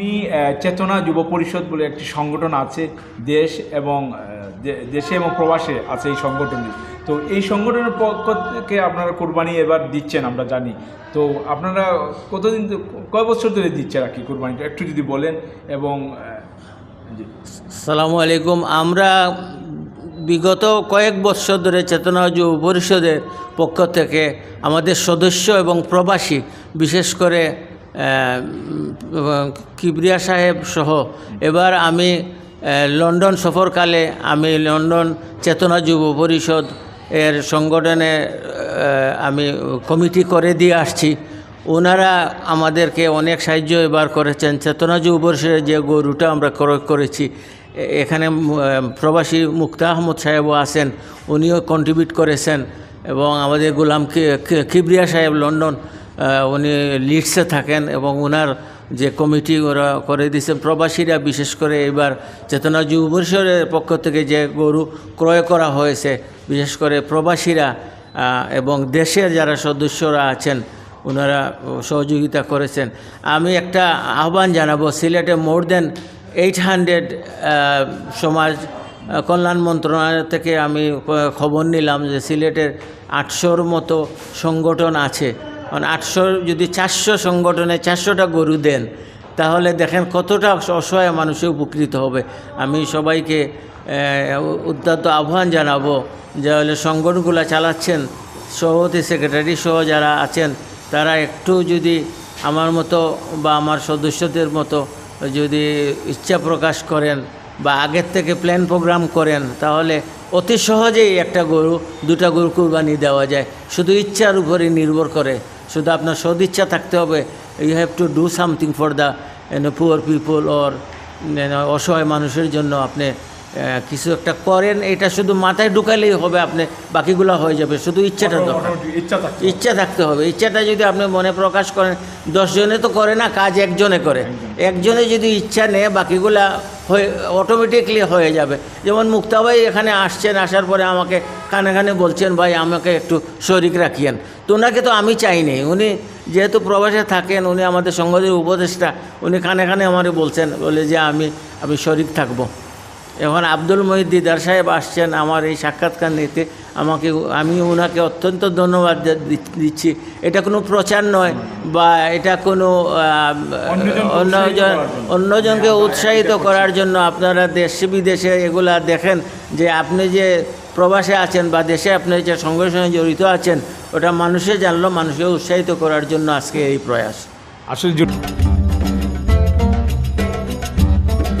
আপনি চেতনা যুব পরিষদ বলে একটি সংগঠন আছে, দেশ এবং দেশে এবং প্রবাসে আছে এই সংগঠনটি। তো এই সংগঠনের পক্ষ থেকে আপনারা কোরবানি এবার দিচ্ছেন, আমরা জানি। তো আপনারা কতদিন কয় বছর ধরে দিচ্ছেন আর কি কোরবানিটা? একটু যদি বলেন এবং সালামু আলাইকুম। আমরা বিগত কয়েক বছর ধরে চেতনা যুব পরিষদের পক্ষ থেকে আমাদের সদস্য এবং প্রবাসী, বিশেষ করে কিবরিয়া সাহেব সহ। এবার আমি লন্ডন সফরকালে আমি লন্ডন চেতনা যুব পরিষদ এর সংগঠনে আমি কমিটি করে দিয়ে আসছি। ওনারা আমাদেরকে অনেক সাহায্য এবার করেছেন। চেতনা যুব পরিষদের যে গরুটা আমরা ক্রয় করেছি এখানে প্রবাসী মুক্তা আহমদ সাহেবও আছেন, উনিও কন্ট্রিবিউট করেছেন। এবং আমাদের গোলাম কিবরিয়া সাহেব লন্ডন উনি লিডসে থাকেন এবং ওনার যে কমিটি ওরা করে দিয়েছেন প্রবাসীরা বিশেষ করে এবার চেতনা যুব পরিষদের পক্ষ থেকে যে গরু ক্রয় করা হয়েছে, বিশেষ করে প্রবাসীরা এবং দেশের যারা সদস্যরা আছেন ওনারা সহযোগিতা করেছেন। আমি একটা আহ্বান জানাব, সিলেটে মোর দেন এইট হান্ড্রেড সমাজ কল্যাণ মন্ত্রণালয় থেকে আমি খবর নিলাম যে সিলেটের আটশোর মতো সংগঠন আছে। মানে আটশোর যদি চারশো সংগঠনে চারশোটা গরু দেন, তাহলে দেখেন কতটা অসহায় মানুষে উপকৃত হবে। আমি সবাইকে উদ্যত আহ্বান জানাব যে হলে সংগঠনগুলো চালাচ্ছেন, সভাপতি, সেক্রেটারি সহ যারা আছেন, তারা একটু যদি আমার মতো বা আমার সদস্যদের মতো যদি ইচ্ছা প্রকাশ করেন বা আগের থেকে প্ল্যান প্রোগ্রাম করেন, তাহলে অতি সহজেই একটা গরু, দুটা গরু কুরবানি দেওয়া যায়। শুধু ইচ্ছার উপরে নির্ভর করে। শুধু আপনার সদিচ্ছা থাকতে হবে। You have to do something for the poor people or অসহায় মানুষের জন্য আপনি কিছু একটা করেন এটা শুধু মাথায় ঢুকালেই হবে আপনি বাকিগুলো হয়ে যাবে শুধু ইচ্ছাটা দরকার। ইচ্ছা থাকতে হবে। ইচ্ছাটা যদি আপনি মনে প্রকাশ করেন দশজনে তো করে না কাজ একজনে করে। একজনে। যদি ইচ্ছা নেয় বাকিগুলা হয়ে অটোমেটিকলি হয়ে যাবে। যেমন মুক্তাভাই এখানে আসছেন আসার পরে আমাকে কানে কানে বলছেন ভাই আমাকে একটু শরিক রাখিয়েন। তো ওনাকে তো আমি চাইনি। উনি যেহেতু প্রবাসে থাকেন উনি আমাদের সংগঠনের উপদেষ্টা উনি কানে কানে আমারে বলছেন বলে যে আমি আমি শরিক থাকব। এখন আব্দুল মহিদ দিদার সাহেব আসছেন আমার এই সাক্ষাৎকার নিতে। আমাকে আমি ওনাকে অত্যন্ত ধন্যবাদ দিচ্ছি। এটা কোনো প্রচার নয় বা এটা কোনো অন্যজন। অন্যজনকে উৎসাহিত করার জন্য আপনারা দেশে বিদেশে এগুলা দেখেন যে আপনি যে প্রবাসে আছেন বা দেশে আপনি যে সঙ্গে সঙ্গে জড়িত আছেন ওটা মানুষে জানলো মানুষকে উৎসাহিত করার জন্য আজকে এই প্রয়াস। আসলে